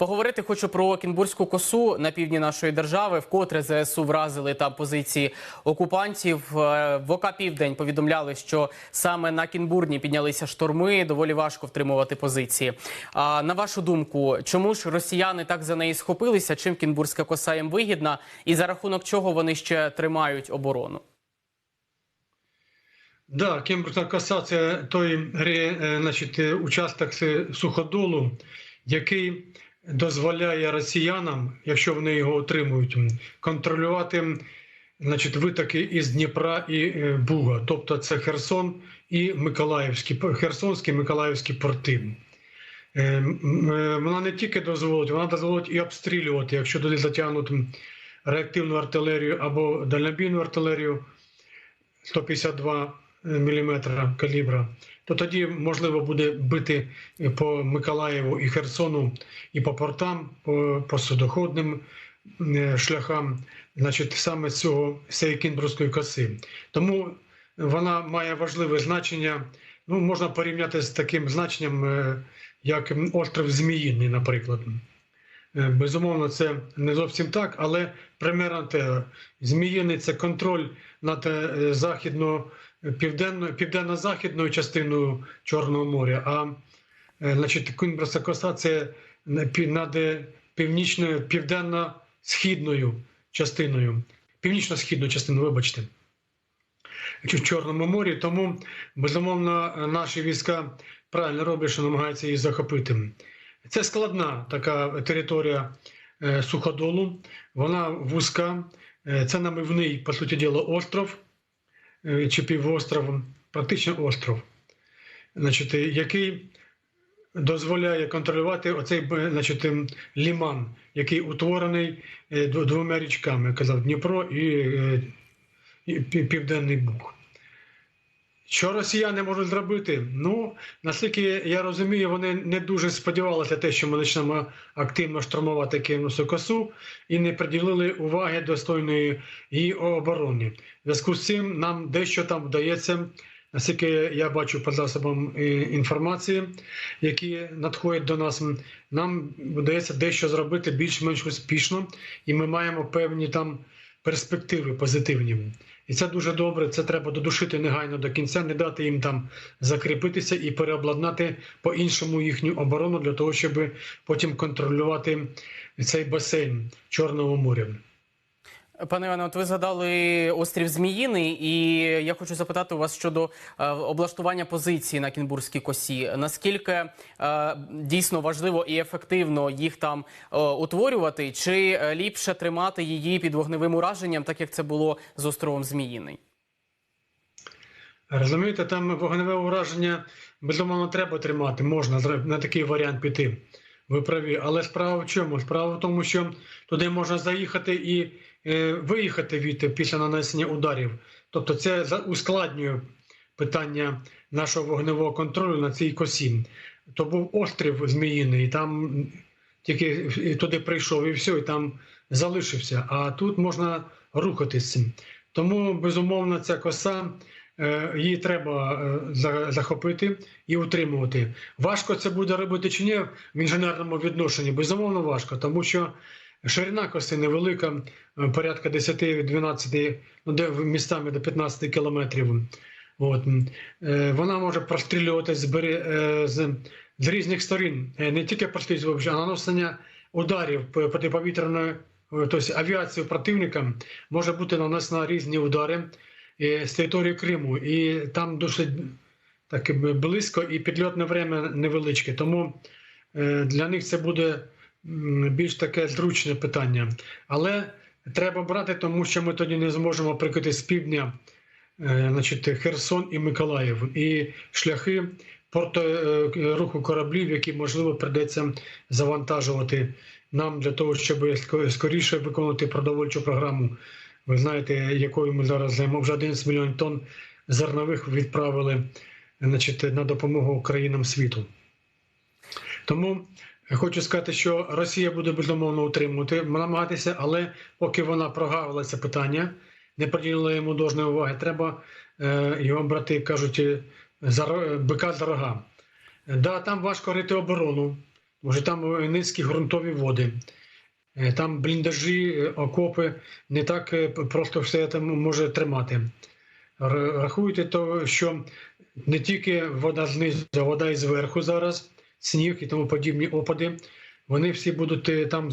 Поговорити хочу про Кінбурзьку косу на півдні нашої держави. Вкотре ЗСУ вразили там позиції окупантів. Е, В ОК Південь повідомляли, що саме на Кінбурні піднялися шторми. Доволі важко втримувати позиції. А на вашу думку, чому ж росіяни так за неї схопилися? Чим Кінбурзька коса їм вигідна, і за рахунок чого вони ще тримають оборону? Да, Кембрська коса це той е, значить, е, участок суходолу, який дозволяє росіянам, якщо вони його отримують, контролювати значить, витоки із Дніпра і е, Буга, тобто це Херсон і Миколаївські, Херсонські Миколаївські порти. Е, е, Вона не тільки дозволить, вона дозволить і обстрілювати, якщо туди затягнуть реактивну артилерію або дальнобійну артилерію 152 мм калібра, то тоді можливо буде бити по Миколаєву і Херсону і по портам, по, по судоходним е, шляхам, значить, саме з цього з коси. Тому вона має важливе значення. Ну, можна порівняти з таким значенням, е, як остров Зміїний, наприклад. Е, Безумовно, це не зовсім так, але примерно те. Зміїний це контроль над е, західно південно, південно-західною частиною Чорного моря. А е, значить, Кунбраса коса це над е, північною південно-східною частиною, північно-східною частиною, вибачте. в Чорному морі, тому безумовно наші війська правильно роблять, що намагаються її захопити. Це складна така територія е, суходолу, вона вузька, це намивний, по суті діла, остров чи півостров, практично остров, значить, е, який дозволяє контролювати оцей значить, ем, ліман, який утворений е, двома річками, казав Дніпро е, і Південний Буг. Що росіяни можуть зробити? Ну, наскільки я розумію, вони не дуже сподівалися те, що ми почнемо активно штурмувати Київносу косу і не приділили уваги достойної її оборони. Зв'язку з цим нам дещо там вдається, наскільки я бачу по засобам е, інформації, які надходять до нас, нам вдається дещо зробити більш-менш успішно, і ми маємо певні там перспективи позитивні. І це дуже добре. Це треба додушити негайно до кінця, не дати їм там закріпитися і переобладнати по-іншому їхню оборону для того, щоб потім контролювати цей басейн Чорного моря. Пане Іване, от ви згадали острів Зміїний, і я хочу запитати у вас щодо е, облаштування позиції на Кінбурзькій косі. Наскільки е, дійсно важливо і ефективно їх там е, утворювати, чи е, ліпше тримати її під вогневим ураженням, так як це було з островом Зміїний? Розумієте, там вогневе ураження безумовно треба тримати, можна на такий варіант піти. Ви праві, але справа в чому? Справа в тому, що туди можна заїхати і виїхати від після нанесення ударів. Тобто, це ускладнює питання нашого вогневого контролю на цій косі. То був острів Зміїний, і там тільки туди прийшов і все, і там залишився. А тут можна рухатися. Тому безумовно ця коса. е, Її треба е, захопити і утримувати. Важко це буде робити чи ні в інженерному відношенні? Безумовно, важко, тому що ширина коси невелика, е, порядка 10-12, ну де містами до 15 кілометрів. От. Е, Вона може прострілювати з, е, з, з різних сторін, не тільки прострілювати, а наносення ударів протиповітряної, тобто авіацію противника може бути нанесено різні удари з території Криму. І там досить так, близько і підльотне время невеличке. Тому для них це буде більш таке зручне питання. Але треба брати, тому що ми тоді не зможемо прикрити з півдня е, значить, Херсон і Миколаїв, і шляхи порто е, руху кораблів, які можливо придеться завантажувати нам для того, щоб скоріше виконувати продовольчу програму. Ви знаєте, якою ми зараз займемо вже 11 мільйонів тонн зернових відправили значить, на допомогу країнам світу. Тому хочу сказати, що Росія буде безумовно утримувати, намагатися, але поки вона прогавила це питання, не приділила йому должної уваги, треба е, його брати, кажуть, е, за бика за рога. Да, там важко рити оборону, Може, там е, низькі ґрунтові води, е, там бліндажі, е, окопи, не так е, просто все там може тримати. Рахуйте, то, що не тільки вода знизу, а вода і зверху зараз, сніг і тому подібні опади. Вони всі будуть е, там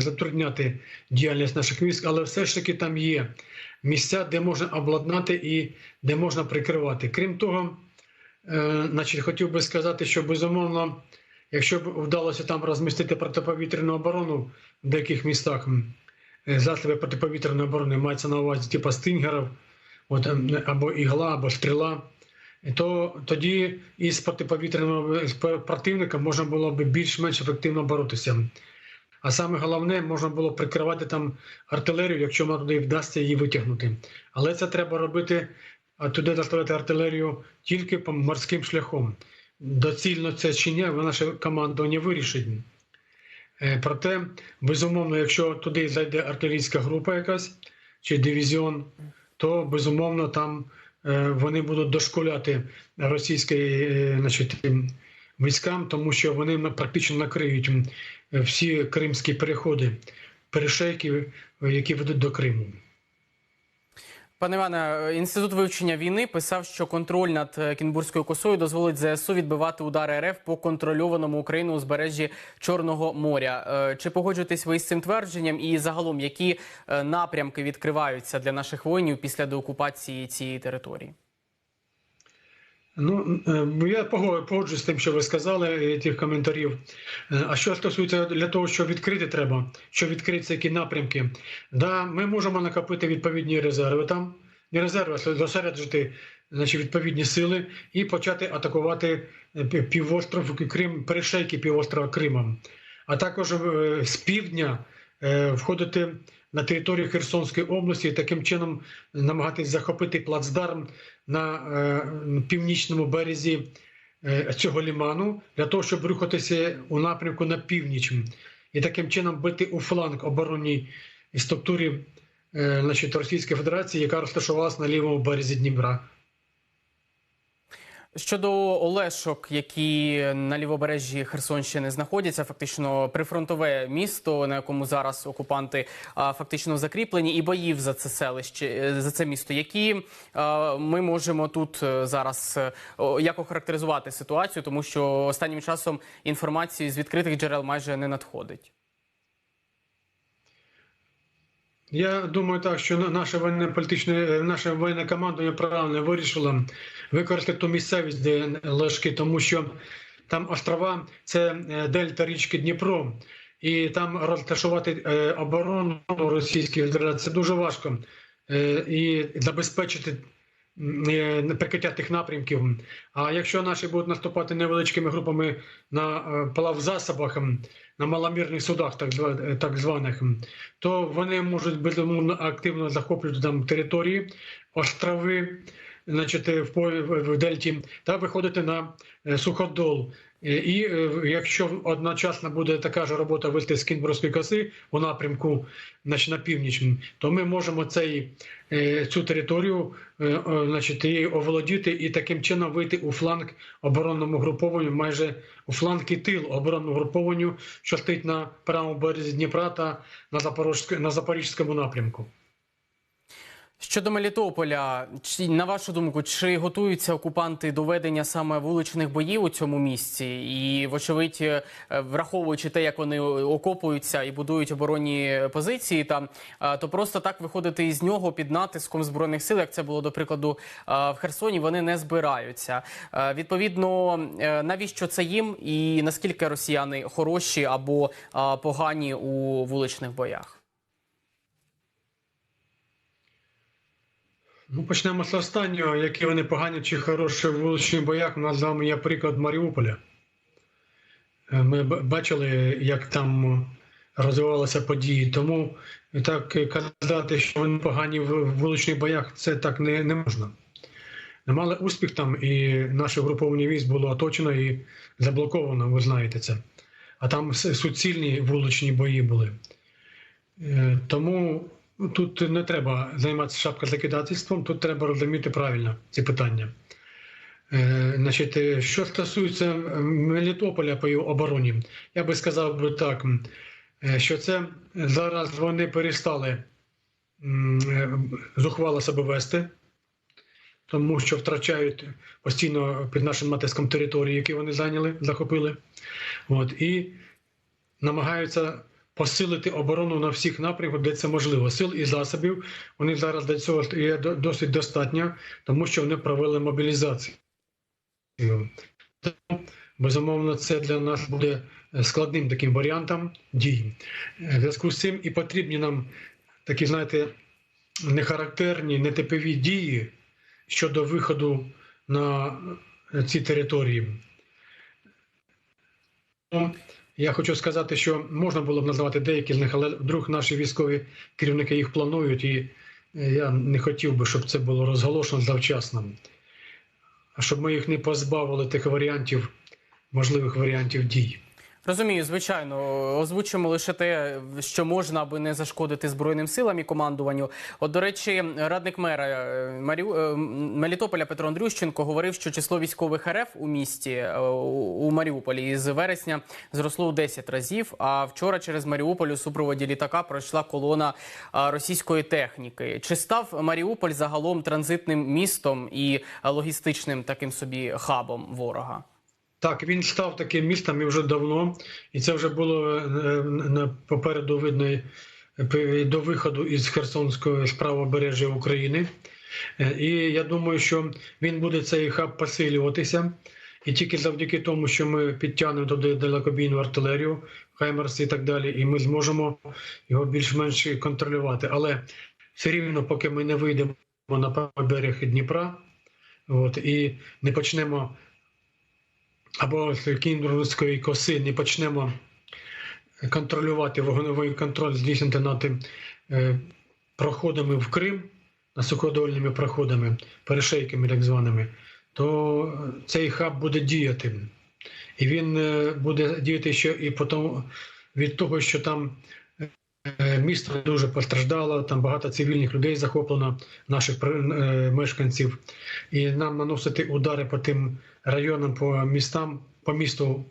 затрудняти діяльність наших військ, але все ж таки там є місця, де можна обладнати і де можна прикривати. Крім того, е, значить, хотів би сказати, що безумовно, якщо б вдалося там розмістити протиповітряну оборону в деяких містах, е, засоби протиповітряної оборони мається на увазі типу стингерів, от, або ігла, або стріла, то тоді із протиповітряного з противника можна було б більш-менш ефективно боротися. А саме головне, можна було прикривати там артилерію, якщо нам туди вдасться її витягнути. Але це треба робити, туди доставити артилерію тільки по морським шляхом. Доцільно це чи ні, наше командування вирішить. Е, Проте, безумовно, якщо туди зайде артилерійська група якась чи дивізіон, то безумовно там вони будуть дошколяти російській е, значить, військам, тому що вони практично накриють всі кримські переходи, перешейки, е, які ведуть до Криму. Пане Іване, інститут вивчення війни писав, що контроль над Кінбурською Кінбурзькою косою дозволить ЗСУ відбивати удари РФ по контрольованому Україну узбережжі Чорного моря. Е, Чи погоджуєтесь ви з цим твердженням? І загалом, які е, напрямки відкриваються для наших воїнів після деокупації цієї території? Ну е, я пого- погоджуюсь з тим, що ви сказали, тих коментарів. Е, А що стосується для того, що відкрити треба, що відкрити які напрямки, да, ми можемо накопити відповідні резерви там, не резерви, а зосереджити значить, відповідні сили і почати атакувати е, півостров Крим, перешейки півострова Крима, а також е, з півдня е, входити на територію Херсонської області і таким чином намагатись захопити плацдарм на е, північному березі е, цього ліману для того, щоб рухатися у напрямку на північ і таким чином бити у фланг оборонній структурі е, значить, Російської Федерації, яка розташувалася на лівому березі Дніпра. Щодо Олешок, які на лівобережжі Херсонщини знаходяться, фактично прифронтове місто, на якому зараз окупанти а, фактично закріплені, і боїв за це селище е, за це місто. Які а, ми можемо тут е, зараз е, як охарактеризувати ситуацію, тому що останнім часом інформації з відкритих джерел майже не надходить. Я думаю, так, що на- наше воєнне політичне, е, наше воєнне командування правильно вирішило використати ту місцевість, де лежки, тому що там острова це е, дельта річки Дніпро, і там розташувати е, оборону Російської Федерації це дуже важко. Е, І забезпечити е, прикриття тих напрямків. А якщо наші будуть наступати невеличкими групами на е, плавзасобах, на маломірних судах, так е, званих, то вони можуть безумовно активно захоплювати там території, острови, значить, в, дельті, та виходити на е, суходол. І е, якщо одночасно буде така ж робота вести з Кінбурзької коси у напрямку значить, на північ, то ми можемо цей, е, цю територію е, значить, її оволодіти і таким чином вийти у фланг оборонному групованню, майже у фланг і тил оборонному групованню, що стоїть на правому березі Дніпра та на, на Запорізькому напрямку. Щодо Мелітополя, чи на вашу думку, чи готуються окупанти до ведення саме вуличних боїв у цьому місці? І, вочевидь, е, враховуючи те, як вони окопуються і будують оборонні позиції, там е, то просто так виходити із нього під натиском збройних сил, як це було до прикладу е, в Херсоні, вони не збираються. Відповідно, навіщо це їм, і наскільки росіяни хороші або погані у вуличних боях? Ну, почнемо з останнього, які вони погані чи хороші в вуличних боях. У нас з вами є приклад Маріуполя. Е, Ми бачили, як там розвивалися події. Тому так казати, що вони погані в вуличних боях, це так не, не можна. Не мали успіх там, і наше груповання військ було оточено і заблоковано, ви знаєте це. А там суцільні вуличні бої були. Е, Тому тут не треба займатися шапкозакидательством, тут треба розуміти правильно ці питання. Е, Значить, е, що стосується Мелітополя по його обороні, я би сказав би так, е, що це зараз вони перестали зухвало себе вести, тому що втрачають постійно під нашим натиском території, які вони зайняли, захопили. От, і намагаються посилити оборону на всіх напрямках, де це можливо. Сил і засобів вони зараз для цього є досить достатньо, тому що вони провели мобілізацію. Безумовно, це для нас буде складним таким варіантом дій. Е, В зв'язку з цим і потрібні нам такі, знаєте, нехарактерні, нетипові дії щодо виходу на ці території. Я хочу сказати, що можна було б назвати деякі з них, але вдруг наші військові керівники їх планують, і е, я не хотів би, щоб це було розголошено завчасно. Щоб ми їх не позбавили тих варіантів, можливих варіантів дій. Розумію, звичайно, озвучимо лише те, що можна, аби не зашкодити збройним силам і командуванню. От, до речі, радник мера е, Маріу... е, Мелітополя Петро Андрющенко говорив, що число військових РФ у місті е, у Маріуполі із вересня зросло у 10 разів. А вчора через Маріуполь у супроводі літака пройшла колона російської техніки. Чи став Маріуполь загалом транзитним містом і логістичним таким собі хабом ворога? Так, він став таким містом і вже давно, і це вже було е, попереду видно е, до виходу із Херсонського з правобережжя України. Е, І я думаю, що він буде цей хаб посилюватися. І тільки завдяки тому, що ми підтягнемо туди далекобійну артилерію, Хаймерс і так далі, і ми зможемо його більш-менш контролювати. Але все рівно, поки ми не вийдемо на берег Дніпра, от, і не почнемо або з Кінбурзької коси не почнемо контролювати вогневий контроль здійснити над е, проходами в Крим, над суходольними проходами, перешейками так званими, то цей хаб буде діяти. І він е, буде діяти ще і потім від того, що там е, місто дуже постраждало, там багато цивільних людей захоплено, наших е, мешканців, і нам наносити удари по тим районам, по містам, по місту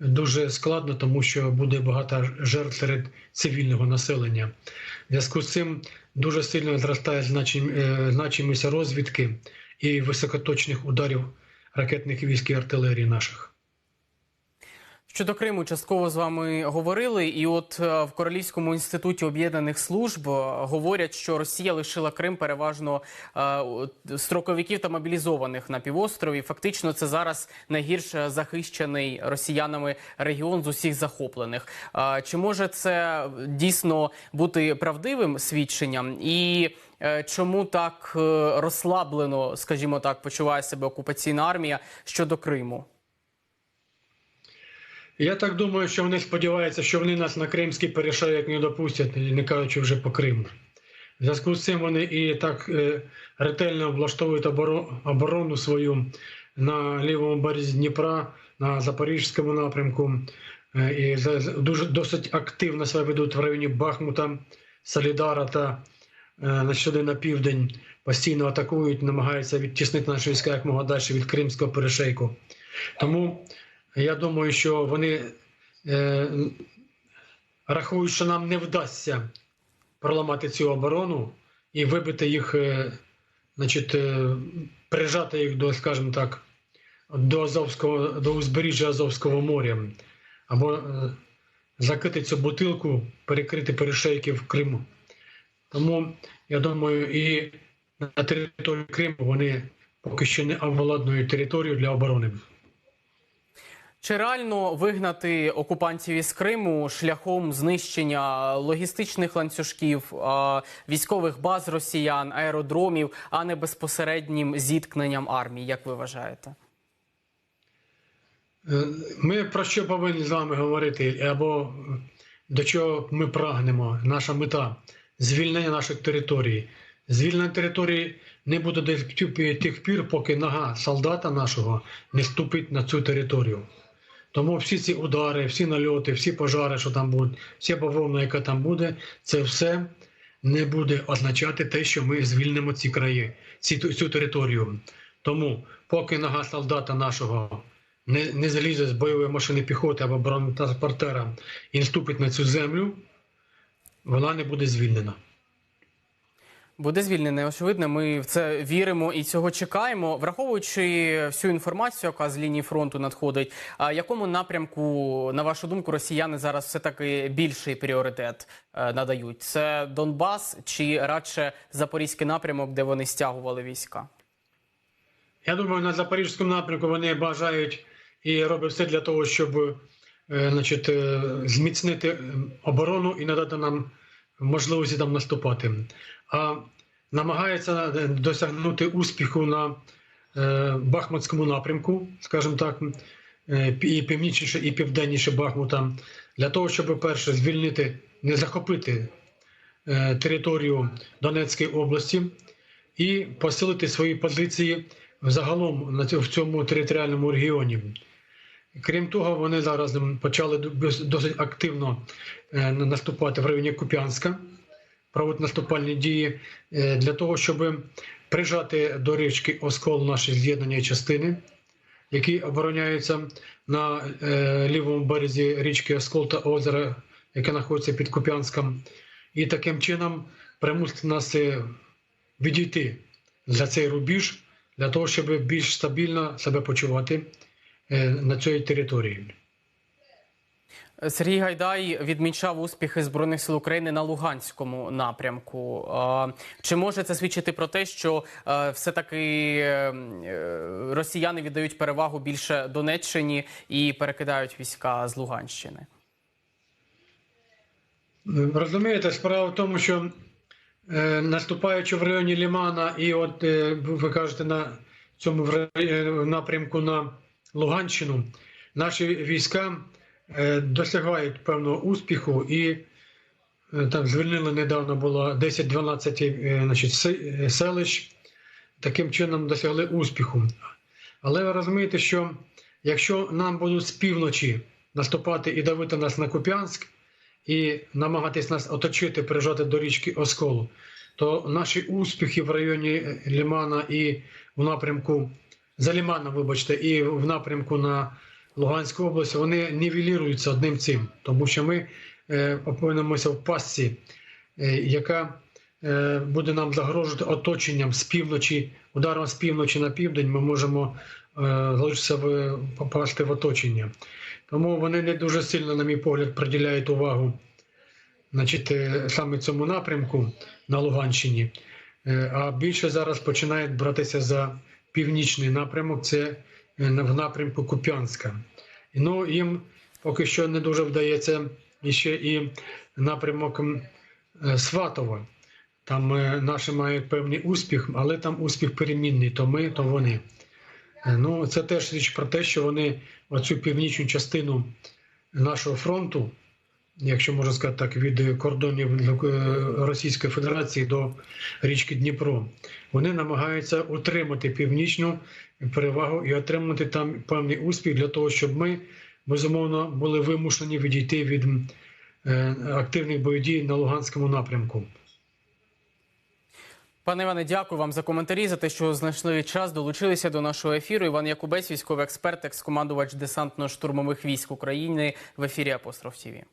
дуже складно, тому що буде багато жертв серед цивільного населення. В зв'язку з цим дуже сильно зростає е, значимість розвідки і високоточних ударів ракетних військ і артилерії наших. Щодо Криму, частково з вами говорили, і от е, в Королівському інституті об'єднаних служб е, говорять, що Росія лишила Крим переважно е, строковиків та мобілізованих на півострові. Фактично, це зараз найгірш захищений росіянами регіон з усіх захоплених. Чи може це дійсно бути правдивим свідченням? І чому так розслаблено, скажімо так, почуває себе окупаційна армія щодо Криму? Я так думаю, що вони сподіваються, що вони нас на кримський перешейок не допустять, не кажучи вже по Криму. В зв'язку з цим вони і так е, ретельно облаштовують оборо- оборону свою на лівому березі Дніпра, на Запорізькому напрямку, е, і дуже досить активно себе ведуть в районі Бахмута, Солідара та е, на сюди на південь. Постійно атакують, намагаються відтіснити наші війська як мога далі від Кримського перешейку. Тому я думаю, що вони е, рахують, що нам не вдасться проламати цю оборону і вибити їх, е, значить, е, прижати їх до, скажімо так, до Азовського, до узбережжя Азовського моря, або е, закрити цю бутилку, перекрити перешейки в Криму. Тому я думаю, і на території Криму вони поки що не обладнують територію для оборони. Чи реально вигнати окупантів із Криму шляхом знищення логістичних ланцюжків, військових баз росіян, аеродромів, а не безпосереднім зіткненням армії? Як ви вважаєте? Е, Ми про що повинні з вами говорити, або до чого ми прагнемо? Наша мета звільнення наших територій. Звільнення території не буде до тих пір, поки нога солдата нашого не ступить на цю територію. Тому всі ці удари, всі нальоти, всі пожари, що там будуть, вся бавовна, яка там буде, це все не буде означати те, що ми звільнимо ці краї, ці, цю територію. Тому, поки нога солдата нашого не, не залізе з бойової машини піхоти або бронетранспортера і не ступить на цю землю, вона не буде звільнена. Буде звільнене, очевидно. Ми в це віримо і цього чекаємо. Враховуючи всю інформацію, яка з лінії фронту надходить. А якому напрямку, на вашу думку, росіяни зараз все таки більший пріоритет е, надають? Це Донбас чи радше Запорізький напрямок, де вони стягували війська? Я думаю, на запорізькому напрямку вони бажають і роблять все для того, щоб е, значить, е, зміцнити оборону і надати нам можливості там наступати. А намагаються е, досягнути успіху на е, Бахмутському напрямку, скажімо так, е, і північніше, і південніше Бахмута, для того, щоб перше звільнити, не захопити територію Донецької області і посилити свої позиції загалом в цьому територіальному регіоні. Крім того, вони зараз почали досить активно е, наступати в районі Куп'янська, проводити наступальні дії е, для того, щоб прижати до річки Оскол наші з'єднання частини, які обороняються на е, лівому березі річки Оскол та озера, яке знаходиться під Куп'янськом, і таким чином примусити нас відійти за цей рубіж для того, щоб більш стабільно себе почувати на цій території. Сергій Гайдай відмічав успіхи збройних сил України на Луганському напрямку. Чи може це свідчити про те, що е, все таки росіяни віддають перевагу більше Донеччині і перекидають війська з Луганщини? Розумієте, справа в тому, що е, наступаючи в районі Лімана, і от е, ви кажете на цьому е, напрямку на Луганщину, наші війська е, досягають певного успіху і е, там звільнили недавно було 10-12 е, селищ, таким чином досягли успіху. Але ви розумієте, що якщо нам будуть з півночі наступати і давити нас на Куп'янськ, і намагатись нас оточити, прижати до річки Осколу, то наші успіхи в районі Лімана і в напрямку за Ліманом, вибачте, і в напрямку на Луганську область, вони нівеліруються одним цим, тому що ми е, опинимося в пастці, е, яка е, буде нам загрожувати оточенням з півночі, ударом з півночі на південь. Ми можемо е, залишитися в попасти в оточення. Тому вони не дуже сильно, на мій погляд, приділяють увагу значить, е, саме цьому напрямку на Луганщині. Е, А більше зараз починають братися за північний напрямок, це е, в напрямку Куп'янська. Ну, їм поки що не дуже вдається ще і напрямок е, Сватова. Там е, наші мають певний успіх, але там успіх перемінний, то ми, то вони. Ну, це теж річ про те, що вони оцю північну частину нашого фронту, якщо можна сказати так, від кордонів е, Російської Федерації до річки Дніпро, вони намагаються утримати північну перевагу і отримати там певний успіх для того, щоб ми безумовно були вимушені відійти від е, активних бойових на Луганському напрямку. Пане Іване, дякую вам за коментарі, за те, що знайшли час, долучилися до нашого ефіру. Іван Якубець, військовий експерт, екс-командувач десантно-штурмових військ України в ефірі Апостроф ТІВІ.